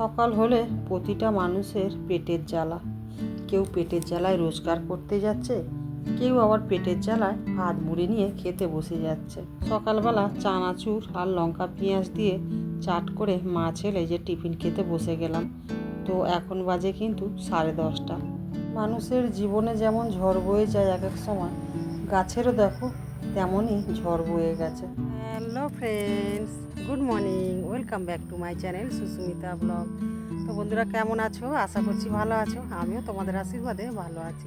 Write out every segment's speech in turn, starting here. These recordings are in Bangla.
সকাল হলে প্রতিটা মানুষের পেটের জ্বালা। কেউ পেটের জ্বালায় রোজগার করতে যাচ্ছে, কেউ আবার পেটের জ্বালায় ভাত মুড়ি নিয়ে খেতে বসে যাচ্ছে। সকালবেলা চানাচুর আর লঙ্কা পেঁয়াজ দিয়ে চাট করে মা ছেলে যে টিফিন খেতে বসে গেলাম, তো এখন বাজে কিন্তু সাড়ে দশটা। মানুষের জীবনে যেমন ঝড় বয়ে যায় এক এক সময়, গাছেরও দেখো তেমনই ঝড় বয়ে গেছে। Hello friends, good morning, welcome back to my channel Susmita blog. তো বন্ধুরা, কেমন আছো? আশা করছি ভালো আছো। আমিও তোমাদের আশীর্বাদে ভালো আছি।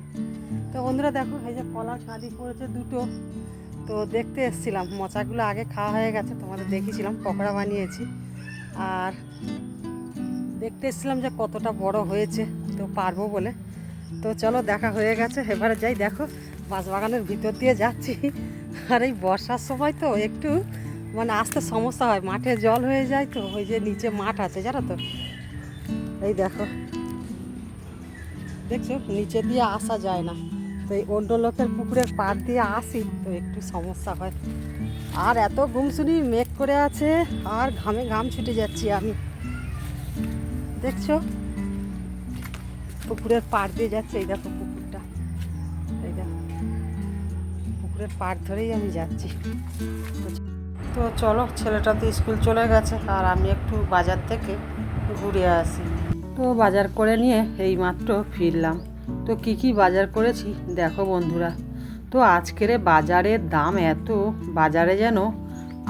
তো বন্ধুরা, দেখো, এই যে কলা কাঁদি পড়েছে দুটো। তো দেখতে এসেছিলাম মোচাগুলো আগে খাওয়া হয়ে গেছে, তোমাদের দেখেছিলাম পকোড়া বানিয়েছি। আর দেখতে এসেছিলাম যে কতটা বড় হয়েছে, তো পারব বলে। তো চলো, দেখা হয়ে গেছে, এবারে যাই, দেখো, বাঁশবাগানের ভিতর দিয়ে যাচ্ছি। আর এই বর্ষার সময় তো একটু মানে আসতে সমস্যা হয়, মাঠে জল হয়ে যায় তো, ওই যে নিচে মাঠ আছে, জানো তো? এই দেখো। দেখছ? নিচে দিয়ে আসা যায় না। তো এই অন্য লোকের পুকুরের পাড় দিয়ে আসি তো একটু সমস্যা হয়। আর এত গুমসুনি মেঘ করে আছে, আর ঘামে ঘাম ছুটে যাচ্ছি আমি। দেখছ? পুকুরের পাড় দিয়ে যাচ্ছে, এই দেখো পুকুরটা। এই দেখো। পুকুরের পাড় ধরেই আমি যাচ্ছি। তো চলো, ছেলেটা তো স্কুল চলে গেছে, আর আমি একটু বাজার থেকে ঘুরে আসি। তো বাজার করে নিয়ে এই মাত্র ফিরলাম। তো কি কি বাজার করেছি দেখো বন্ধুরা। তো আজকের বাজারের দাম এত, বাজারে যেন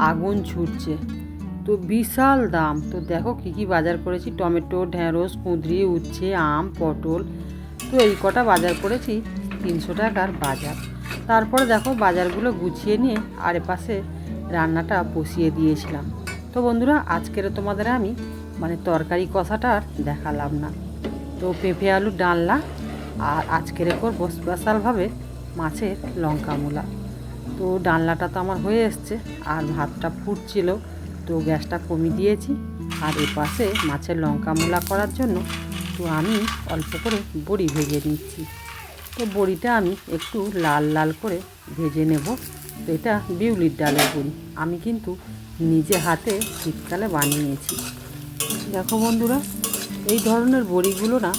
আগুন ছুটছে। তো বিশাল দাম। তো দেখো কি কি বাজার করেছি, টমেটো, ঢেঁড়স, কুঁদরি, উচ্ছে, আম, পটল। তো এই কটা বাজার করেছি তিনশো টাকার বাজার। তারপরে দেখো বাজারগুলো গুছিয়ে নিয়ে আর পাশে রান্নাটা বসিয়ে দিয়েছিলাম। তো বন্ধুরা, আজকের তোমাদের আমি মানে তরকারি কষাটা আর দেখালাম না। তো পেঁপে আলু ডালনা আর আজকের করব স্পেশালভাবে মাছের লঙ্কা মূলা। তো ডালনাটা তো আমার হয়ে এসছে আর ভাতটা ফুটছিল। তো গ্যাসটা কমিয়ে দিয়েছি আর এ পাশে মাছের লঙ্কা মূলা করার জন্য তো আমি অল্প করে বড়ি ভেজে নিচ্ছি। তো বড়িটা আমি একটু লাল লাল করে ভেজে নেব। এটা বিউলির ডালের বড়ি আমি কিন্তু নিজে হাতে শীতকালে বানিয়েছি। দেখো বন্ধুরা এই ধরনের বড়িগুলো না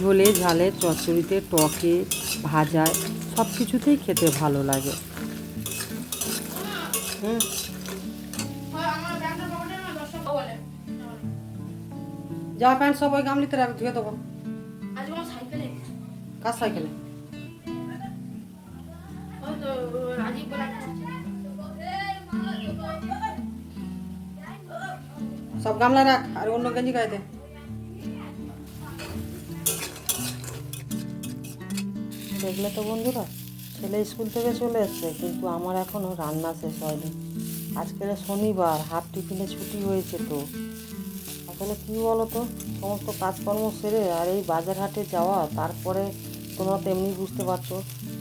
ঝোলে ঝালে চচ্চড়িতে টকে ভাজায় সব কিছুতেই খেতে ভালো লাগে। হুম। জামা প্যান্ট সব ওই গামলিতে রাখ ধুয়ে দেবো। কার সাইকেলে? রাজীব সব গামলা রাখ আর অন্য গেঞ্জি গাইতে দেখলে তো বন্ধুরা ছেলে স্কুল থেকে চলে এসছে কিন্তু আমার এখনও রান্না শেষ হয়নি। আজকের শনিবার হাফ টিফিনে ছুটি হয়েছে তো। আসলে কী বলো তো সমস্ত কাজকর্ম সেরে আর এই বাজার হাটে যাওয়া তারপরে তোমরা তো এমনি বুঝতে পারছ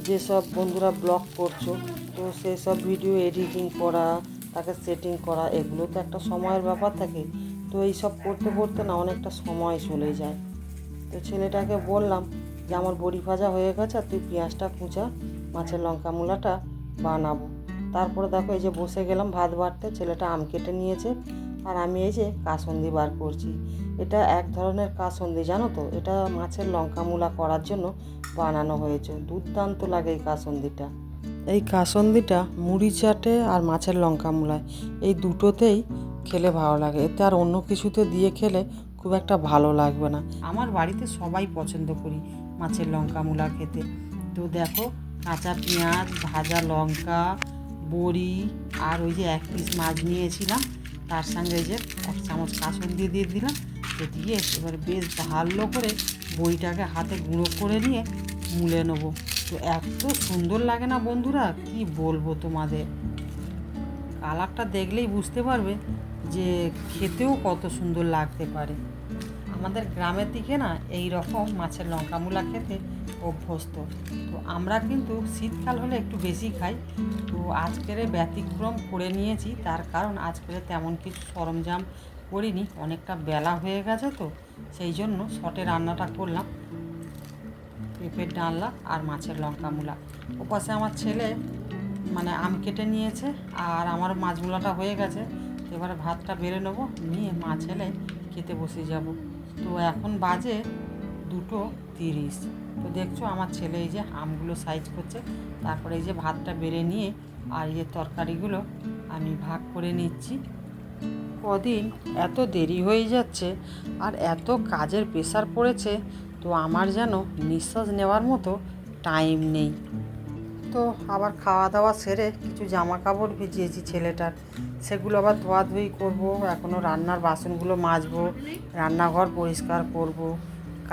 যেসব বন্ধুরা ব্লগ করছ, তো সেই সব ভিডিও এডিটিং করা, তাকে সেটিং করা, এগুলো তো একটা সময়ের ব্যাপার থাকে। তো এই সব করতে করতে না অনেকটা সময় চলে যায়। তো ছেলেটাকে বললাম যে, আমার বড়ি ভাজা হয়ে গেছে আর তুই পেঁয়াজটা কুচা, মাছের লঙ্কা মূলাটা বানাবো। তারপরে দেখো এই যে বসে গেলাম ভাত বাড়তে, ছেলেটা আম কেটে নিয়েছে, আর আমি এই যে কাসন্দি বার করছি। এটা এক ধরনের কাসন্দি, জানো তো? এটা মাছের লঙ্কা মূলা করার জন্য বানানো হয়েছে। দুর্দান্ত লাগে এই কাসন্দিটা। এই কাসন্দিটা মুড়ি চাটে আর মাছের লঙ্কা মূলায়। এই দুটোতেই খেলে ভালো লাগে। এতে আর অন্য কিছুতে দিয়ে খেলে খুব একটা ভালো লাগবে না। আমার বাড়িতে সবাই পছন্দ করি মাছের লঙ্কা মূলা খেতে। তো দেখো কাঁচা পেঁয়াজ ভাজা লঙ্কা বড়ি আর ওই যে এক পিস মাছ নিয়েছিলাম তার সঙ্গে এই যে এক চামচ কাসন দিয়ে দিয়ে দিলাম। তো দিয়ে এবার বেশ ভালো করে বইটাকে হাতে গুঁড়ো করে নিয়ে মুলে নেব। তো এত সুন্দর লাগে না বন্ধুরা, কি বলব তোমাদের? কালারটা দেখলেই বুঝতে পারবে যে খেতেও কত সুন্দর লাগতে পারে। আমাদের গ্রামের দিকে না এই রকম মাছের লঙ্কা মূলা খেতে অভ্যস্ত। তো আমরা কিন্তু শীতকাল হলে একটু বেশি খাই। তো আজকের ব্যতিক্রম করে নিয়েছি, তার কারণ আজকের তেমন কিছু সরঞ্জাম করিনি, অনেকটা বেলা হয়ে গেছে তো, সেই জন্য শটে রান্নাটা করলাম। পেঁপের ডালনা আর মাছের লঙ্কা মূলা। ওপাশে আমার ছেলে মানে আম কেটে নিয়েছে আর আমার মাছ মূলাটা হয়ে গেছে। এবারে ভাতটা বেড়ে নেব, নিয়ে মা ছেলে খেতে বসে যাব। তো এখন বাজে দুটো তিরিশ। তো দেখছ আমার ছেলে এই যে আমগুলো সাইজ করছে, তারপরে এই যে ভাতটা বেড়ে নিয়ে আর এই যে তরকারিগুলো আমি ভাগ করে নিচ্ছি। কদিন এত দেরি হয়ে যাচ্ছে আর এত কাজের প্রেশার পড়েছে তো আমার যেন নিঃশ্বাস নেওয়ার মতো টাইম নেই। তো আবার খাওয়া দাওয়া সেরে কিছু জামা কাপড় ভিজিয়েছি ছেলেটার। সেগুলো আবার ধোয়াধুয়ি করব এখনও রান্নার বাসনগুলো মাজবো, রান্নাঘর পরিষ্কার করব।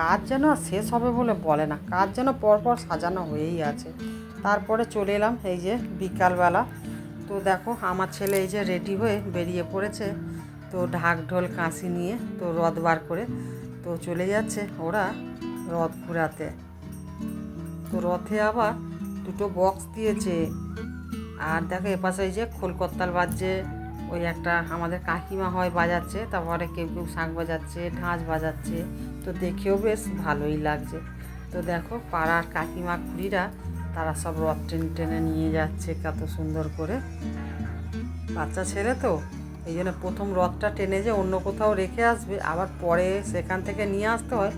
কাজ যেন শেষ হবে বলে বলে না, কাজ যেন পরপর সাজানো হয়েই আছে। তারপরে চলে এলাম এই যে বিকালবেলা। তো দেখো, আমার ছেলে এই যে রেডি হয়ে বেরিয়ে পড়েছে। তো ঢাক ঢোল কাঁসি নিয়ে তো রথ বার করে তো চলে যাচ্ছে ওরা রথ ঘুরাতে। তো রথে আবার দুটো বক্স দিয়েছে। আর দেখো এপাশে যে খোলকত্তাল বাজছে, ওই একটা আমাদের কাকিমা হয় বাজাচ্ছে, তারপরে কেউ কেউ শাঁখ বাজাচ্ছে, ঢাঁচ বাজাচ্ছে, তো দেখেও বেশ ভালোই লাগছে। তো দেখো পাড়ার কাকিমা, খুড়িরা, তারা সব রথ টেনে টেনে নিয়ে যাচ্ছে কত সুন্দর করে। বাচ্চা ছেলে তো? এই জন্য প্রথম রথটা টেনে যে অন্য কোথাও রেখে আসবে, আবার পরে সেখান থেকে নিয়ে আসতে হয়,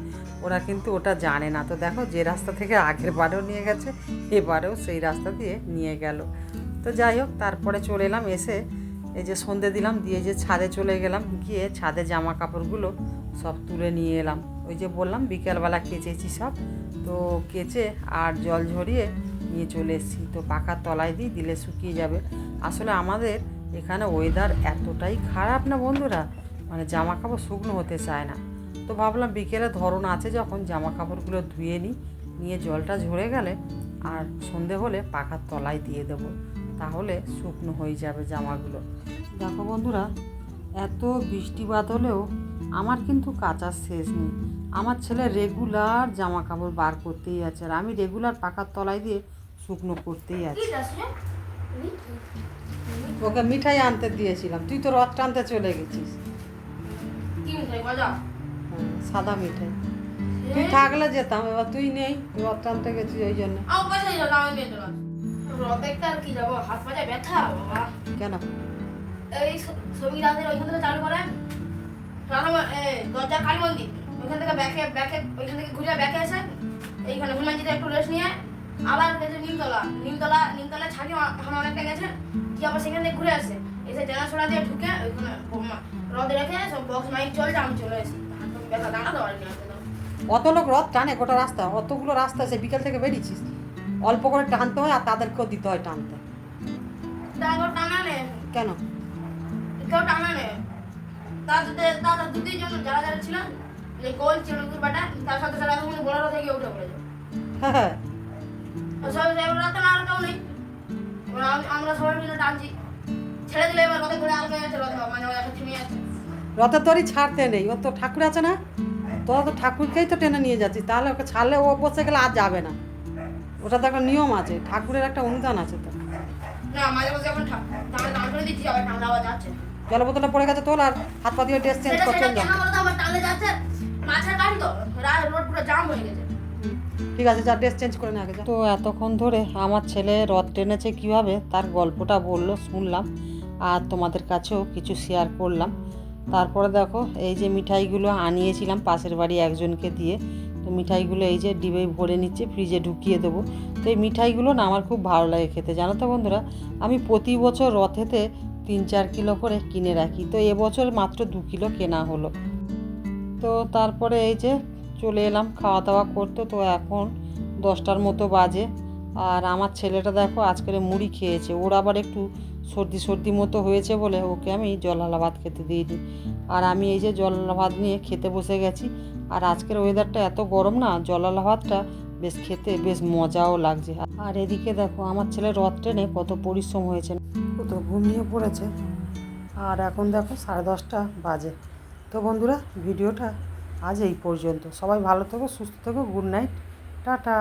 ওরা কিন্তু ওটা জানে না। তো দেখো, যে রাস্তা থেকে আগের বারেও নিয়ে গেছে, এবারেও সেই রাস্তা দিয়ে নিয়ে গেল। তো যাই হোক, তারপরে চলে এলাম এসে এই যে সন্ধে দিলাম, দিয়ে যে ছাদে চলে গেলাম, গিয়ে ছাদে জামা কাপড়গুলো সব তুলে নিয়ে এলাম। ওই যে বললাম, বিকেলবেলা কেচেছি সব, তো কেচে আর জল ঝরিয়ে নিয়ে চলে এসেছি। তো পাখার তলায় দিই দিলে শুকিয়ে যাবে। আসলে আমাদের এখানে ওয়েদার এতটাই খারাপ না বন্ধুরা? মানে জামা কাপড় শুকনো হতে চায় না। তো ভাবলাম বিকেলে ধরন আছে যখন জামা কাপড়গুলো ধুয়ে নিই, নিয়ে জলটা ঝরে গেলে আর সন্ধে হলে পাখার তলায় দিয়ে দেবো। তাহলে শুকনো হয়ে যাবে জামাগুলো। দেখো বন্ধুরা, এত বৃষ্টিপাত হলেও আমার কিন্তু কাচার শেষ নেই। আমার ছেলে রেগুলার জামা কাপড় বার করতেই আছে আর আমি রেগুলার পাখার তলায় দিয়ে শুকনো করতেই আছি। ওকে মিঠাই আনতে দিয়েছিলাম। তুই তো রথ টানতে চলে গেছিস। হ্যাঁ, সাদা মিঠাই। তুই থাকলে যেতাম এবার তুই নেই রথ টানতে গেছিস ওই জন্য। কেন? এই ছবি রাতের ওইখান থেকে চালু করে দরজা কালী মন্দির। ওইখান থেকে ব্যাকে ব্যাকে ওইখান থেকে ঘুরে ব্যাকে এসে এইখানে হনুমানজিতে একটু রেস্ট নিয়ে আবার গেছে নিমতলা নিমতলা নিমতলা ছাড়ি আমার অনেকটা গেছে। কি আবার সেখান থেকে ঘুরে আসে। এসে জানাশোনা দিয়ে ঢুকে ওইখানে রদ রেখে সব বক্স মাইক চলছে আমি চলে এসেছি। ব্যথা দাঁড়া দেওয়ার নিয়ে অত লোক রথ টানে গোটা রাস্তা। অতগুলো রাস্তা সে বিকেল থেকে বেরিয়েছিস। অল্প করে টানতে হয় আর তাদেরকেও দিতে হয় টানতে। কেন? কেউ টানা নে তাদের তাদের দুটির জন্য যারা যারা যে গোল চিরকুর বাটা তার সাথে সাথে বড় থেকে উঠে পড়েছে হ্যাঁ হ্যাঁ। সবাই এবার রাতে না কেউ নেই। আমরা সবাই মিলে টানছি। ছেড়ে দিলে এবার রথে ঘুরে আলগা যাচ্ছে রথ মানে ওই একটা থেমে যাচ্ছে রথের দড়ি ছাড়তে নেই। ওর তো ঠাকুর আছে না? তোরা তো ঠাকুরকেই তো টেনে নিয়ে যাচ্ছিস তাহলে ওকে ছাড়লে ও বসে গেলে আর যাবে না। ওটা তো একটা নিয়ম আছে। ঠাকুরের একটা অনুদান আছে তো। যাচ্ছে। জল বোতলটা পড়ে গেছে তোল আর হাত পা দিয়ে ড্রেস চেঞ্জ সেটা কর সেটা চল যা কেন বলতো আবার টানলে যাচ্ছে। মাছের গাড়ি তো। রোড পুরো জাম হয়ে গেছে। ঠিক আছে, যা ড্রেস চেঞ্জ করে নে আগে। তো এতক্ষণ ধরে আমার ছেলে রথ টেনেছে কীভাবে, তার গল্পটা বলল, শুনলাম, আর তোমাদের কাছেও কিছু শেয়ার করলাম। তারপরে দেখো, এই যে মিঠাইগুলো আনিয়েছিলাম পাশের বাড়ি একজনকে দিয়ে, তো মিঠাইগুলো এই যে ডিবে ভরে নিচ্ছে ফ্রিজে ঢুকিয়ে দেবো। তো এই মিঠাইগুলো না আমার খুব ভালো লাগে খেতে, জানো তো বন্ধুরা? আমি প্রতি বছর রথেতে তিন চার কিলো করে কিনে রাখি, তো এবছর মাত্র দু কিলো কেনা হলো। তো তারপরে এই যে চলে এলাম, খাওয়া দাওয়া করতে। তো এখন দশটার মতো বাজে। আর আমার ছেলেটা দেখো আজকের মুড়ি খেয়েছে। ওর আবার একটু সর্দি সর্দি মতো হয়েছে বলে ওকে আমি জলালা ভাত খেতে দিয়ে দিই আর আমি এই যে জলালা ভাত নিয়ে খেতে বসে গেছি। আর আজকের ওয়েদারটা এত গরম না জলালা ভাতটা বেশ খেতে বেশ মজাও লাগছে। আর এদিকে দেখো আমার ছেলে রথ ট্রেনে কত পরিশ্রম হয়েছে। কত ঘুমিয়ে পড়েছে। আর এখন দেখো সাড়ে দশটা বাজে। তো বন্ধুরা, ভিডিওটা আজ এই পর্যন্ত। সবাই ভালো থেকো সুস্থ থেকো গুড নাইট টাটা।